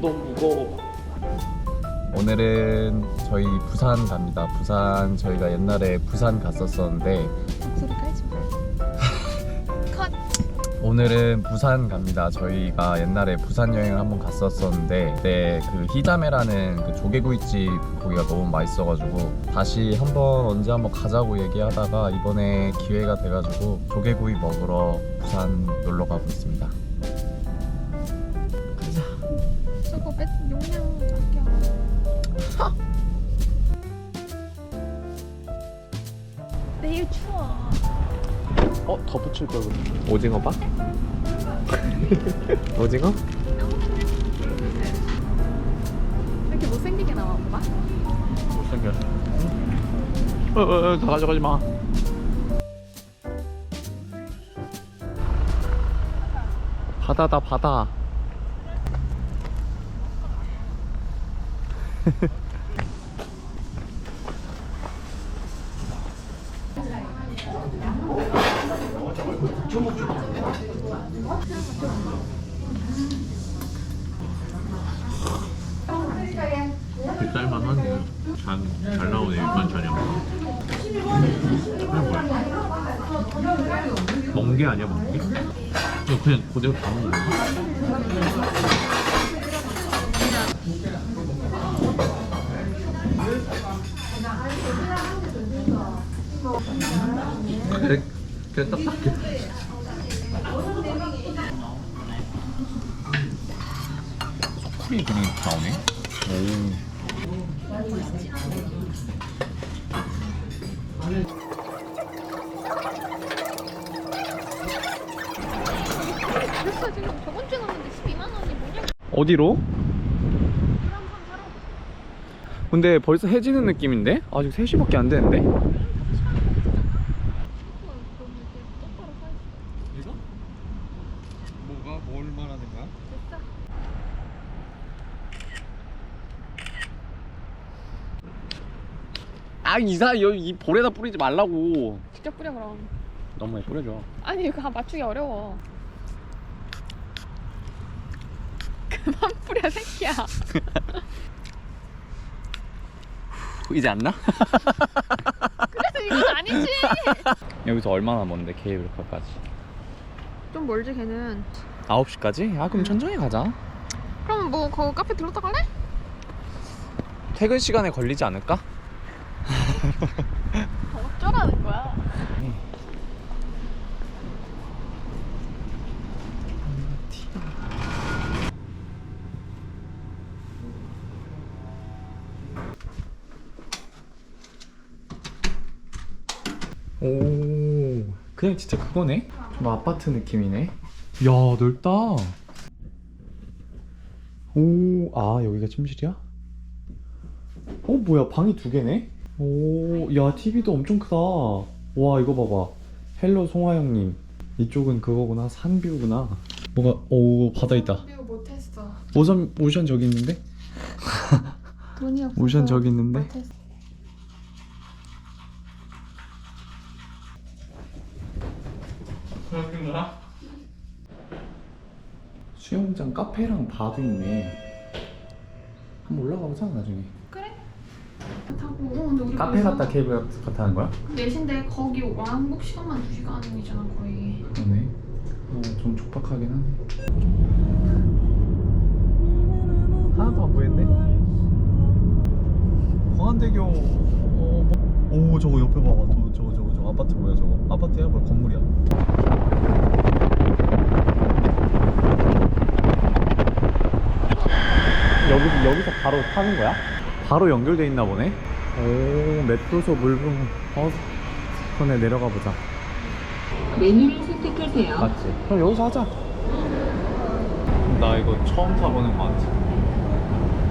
너무 무거워. 오늘은 저희 부산 갑니다. 부산 저희가 옛날에 부산 갔었었는데 소리 깔지 마. 컷. 오늘은 부산 갑니다. 저희가 옛날에 부산 여행을 한번 갔었었는데 그때 그 히다메라는 그 조개구이집 거기가 너무 맛있어가지고 다시 한번 언제 한번 가자고 얘기하다가 이번에 기회가 돼가지고 조개구이 먹으러 부산 놀러 가고 있습니다. 내일 추워. 어, 더 붙일 걸 그래. 오징어 봐? 오징어? 왜 이렇게 못생기게 나와 오빠? 못생겼어. 어, 어, 어, 다 가져가지 마. 바다다 바다. 쌀만 하네. 잘, 잘 나오네, 밑반찬이. 뭐야? 멍게 아니야, 멍게? 그냥 그대로 다 먹는 건가? 그래, 그냥 딱딱해. 소쿠리 그냥 나오네. 그래서 지금 저번 주에 갔는데 12만 원이 뭐냐? 어디로? 근데 벌써 해지는 느낌인데? 아직 3시밖에 안 되는데? 이거? 뭐가? 뭘 말하는 거야? 아 이사 이, 이 볼에다 뿌리지 말라고 직접 뿌려 그럼. 너무 많이 뿌려줘 아니 이거 맞추기 어려워. 그만 뿌려 새끼야. 이제 안 나? 그래서 이건 아니지. 여기서 얼마나 먼데 케이블카까지? 좀 멀지 걔는. 9시까지? 아 그럼 천천히 가자 그럼 뭐 거기 카페 들렀다 갈래? 퇴근 시간에 걸리지 않을까? 어쩌라는 거야? 오 그냥 진짜 그거네? 좀 아파트 느낌이네 야 넓다 오 아 여기가 침실이야? 어 뭐야 방이 두 개네? 오 야 TV도 엄청 크다. 와 이거 봐봐. 헬로 송하영님. 이쪽은 그거구나. 산뷰구나. 뭐가 오 바다 있다. 이거 못했어. 오션 오션 저기 있는데? 돈이 없어. 오션 저기 있는데? 못했어. 수영장 카페랑 바도 있네. 한번 올라가 보자 나중에? 타고. 어, 근데 우리 카페 거기서 갔다 케이블 갔다 하는 거야? 넷인데 거기 왕복 시간만 2 시간이잖아 거의. 그러네. 어, 좀 촉박하긴 하네. 하나도 안 보이는데? 광안대교. 어, 뭐... 오, 저거 옆에 봐봐. 저, 저거, 저거, 저거 아파트 뭐야, 저거? 아파트야? 뭐 건물이야? 여기 여기서 바로 타는 거야? 바로 연결돼 있나 보네. 오, 메트로소 물분. 어, 그러네 내려가 보자. 메뉴를 선택하세요. 맞지? 그럼 여기서 하자. 나 이거 처음 타보는 거 같아.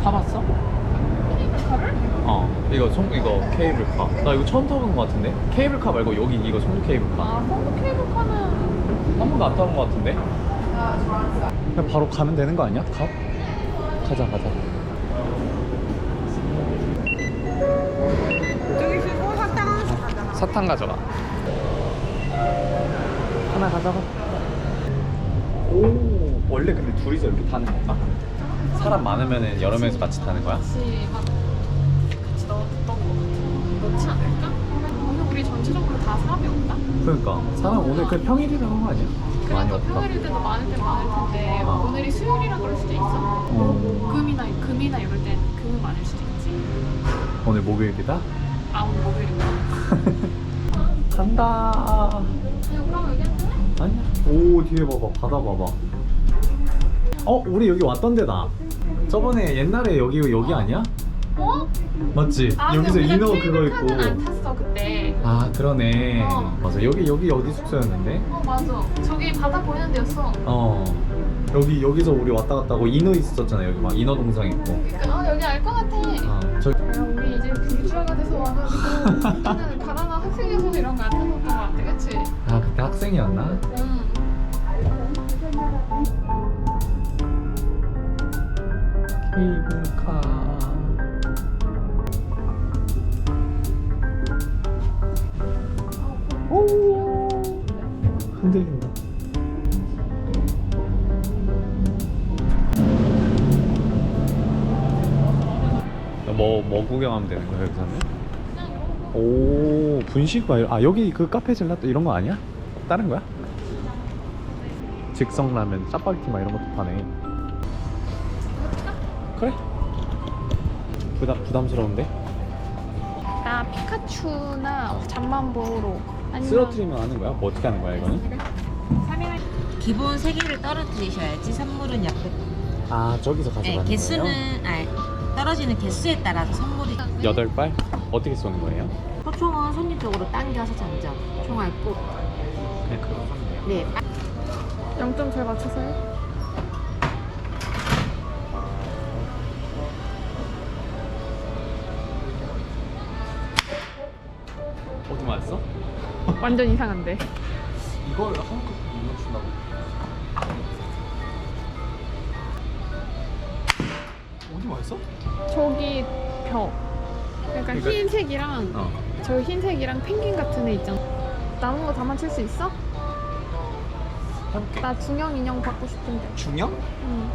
타봤어? 케이블카를? 어. 이거 송 이거 케이블카. 나 이거 처음 타보는 거 같은데? 케이블카 말고 여기 이거 송도 케이블카. 아 성도 케이블카는 한 번도 안 타본 거 같은데? 그냥 바로 가면 되는 거 아니야? 가? 가자 가자. 사탕 가져가. 하나 가져가. 오, 원래 근데 둘이서 이렇게 타는 건가? 사람 많으면 여름에서 같이 타는 거야? 같이 막 같이 넣었던 거 같아. 넣지 않을까? 오늘 우리 전체적으로 다 사람이 없다? 그러니까 사람 오늘 그 평일이라고 한거 아니야? 많이 그래도 없다. 평일일 때도 많을 때 많을 텐데 어. 오늘이 수요일이라 그럴 수도 있어. 어. 금이나 금이나 이럴 땐 금은 많을 수도 있지. 오늘 목요일이다? 아 오늘 목요일이구나. 간다. 여기 앉을래? 아니야. 오 뒤에 봐봐 바다 봐봐. 어 우리 여기 왔던 데다. 저번에 옛날에 여기 여기 아니야? 어? 맞지? 아, 여기서 근데 인어 우리가 그거 케이블카는 안 있고. 탔어 그때. 아 그러네. 어. 맞아 여기 여기 어디 숙소였는데? 어 맞아. 저기 바다 보이는 데였어. 어. 여기 여기서 우리 왔다 갔다 하고 인어 있었잖아 여기 막 인어 동상 있고. 어 여기 알 것 같아. 어 저. 야 우리 이제 불주화가 돼서 와가지고 학생이었나? 응. 케이블카. 오 흔들린다. 뭐, 뭐 구경하면 되는 거야, 여기서는? 오, 분식과, 아, 여기 그 카페 젤라또 이런 거 아니야? 다른 거야? 즉석라면, 짜파게티 막 이런 것도 파네. 그래? 부담, 부담스러운데? 나 피카츄나 잠만보로 아니면 쓰러트리면 하는 거야? 뭐 어떻게 하는 거야, 이거는? 기본 세 개를 떨어뜨리셔야지 선물은 옆에 아, 저기서 네, 가져가는 개수는 거예요? 아, 떨어지는 개수에 따라서 선물이 여덟 발? 어떻게 쏘는 거예요? 소총은 손님 쪽으로 당겨서 장전 총알 꼭 쏘는 거예요? 네, 0점 잘 맞춰서요? 어디 맞았어? 완전 이상한데 이걸 한국 못 준다고? 어디 맞았어? 저기 벽 그러니까 그러니까- 흰색이랑 어. 저 흰색이랑 펭귄 같은 애 있잖아 남은 거다 맞출 수 있어? 해볼게. 나 중형 인형 받고 싶은데 중형? 응.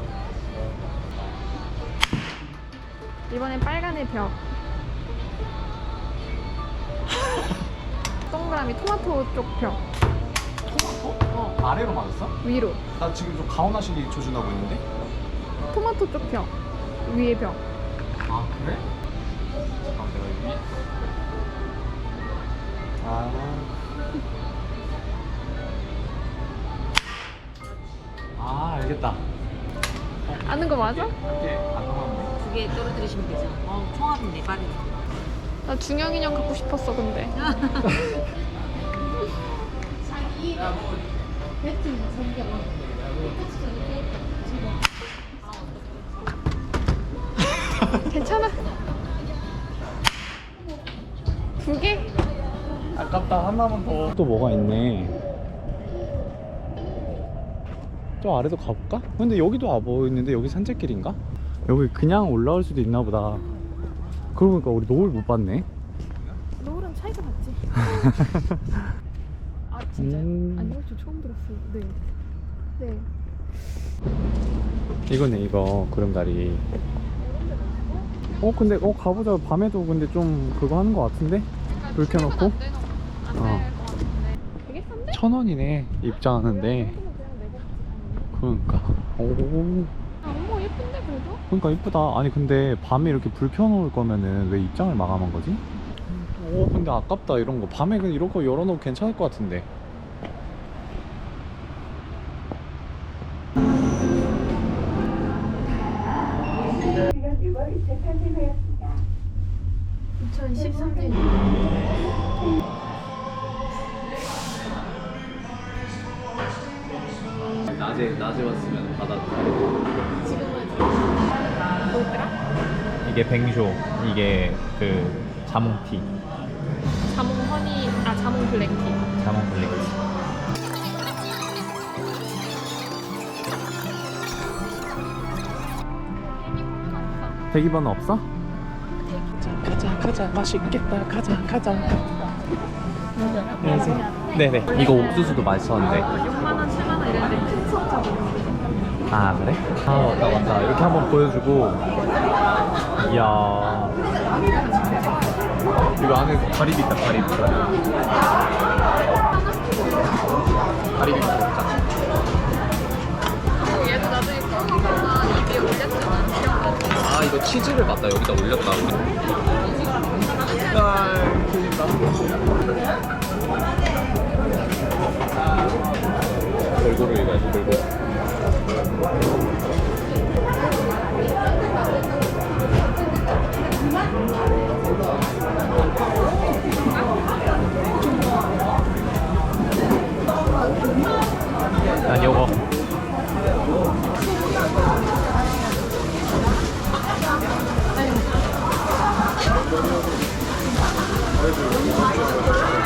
이번엔 빨간의 벽 동그라미 토마토 쪽 벽 토마토? 어. 아래로 맞았어? 위로 나 지금 좀 가오나시기 조준하고 있는데? 토마토 쪽 벽 위에 벽 아 그래? 잠깐 내가 여기 아 아, 알겠다. 아는 거 맞아? 이게 안 넘어갔네. 두개 떨어뜨리시면 되죠 어, 총알은 네 발이네 나 중형 인형 갖고 싶었어 근데 괜찮아 아깝다 하나만 더. 또 뭐가 있네. 저 아래도 가볼까? 근데 여기도 와보 있는데 여기 산책길인가? 여기 그냥 올라올 수도 있나 보다. 그러고 보니까 우리 노을 못 봤네. 노을은 차이가 봤지 아 진짜요? 음. 아니요 저 처음 들었어요 네 네. 이거네 이거 구름다리. 어 근데 어 가보자 밤에도 근데 좀 그거 하는 거 같은데? 불 켜놓고? 천 원이네 입장하는데. 그러니까. 오. 아, 어머 예쁜데 그래도? 그러니까 이쁘다. 아니 근데 밤에 이렇게 불 켜놓을 거면은 왜 입장을 마감한 거지? 오 근데 아깝다 이런 거. 밤에 그 이런 거 열어놓으면 괜찮을 것 같은데. 낮에 낮에 왔으면 바다. 이게 뱅쇼. 이게 그 자몽티. 자몽 허니 아 자몽 블랙티 자몽 블랙티. 대기번호 없어? 가자 가자 맛있겠다 가자 가자 안녕하세요 네네 이거 옥수수도 맛있었는데 6만 원 7만 원 이랬는데 큰 수업 잡으면 아 그래? 아 맞다 맞다 이렇게 한번 보여주고 이야 이거 안에 가리비 있다 가리비 가리비 먹자 얘도 나중에 거기다가 이 위에 올렸잖아. 이런 거. 아 이거 치즈를 갖다 여기다 올렸다 골 이거야지 골고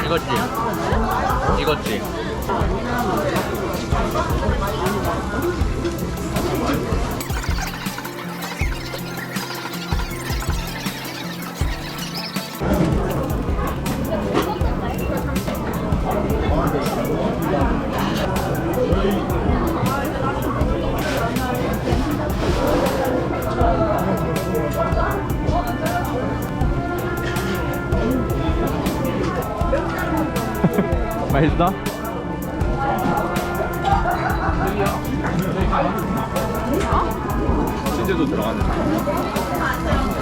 이거지? 이거지 맛있어? 치즈도 들어가네. 네.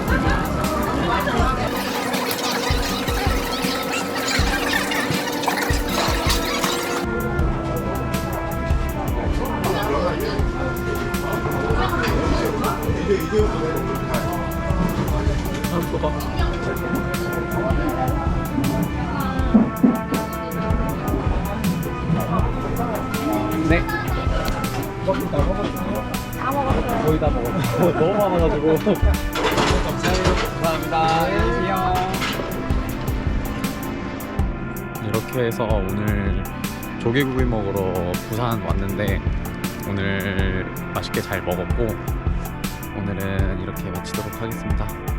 많아가지고. 감사합니다. 이렇게 해서 오늘 조개구이 먹으러 부산 왔는데 오늘 맛있게 잘 먹었고 오늘은 이렇게 마치도록 하겠습니다.